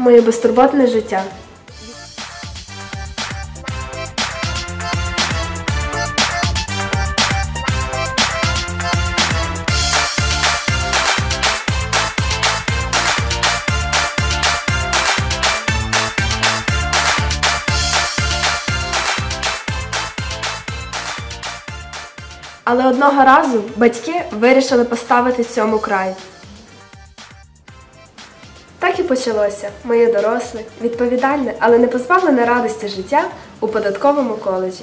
Моє безтурботне життя. Але одного разу батьки вирішили поставити цьому край. І почалося моє доросле, відповідальне, але не позбавлене радості життя у податковому коледжі.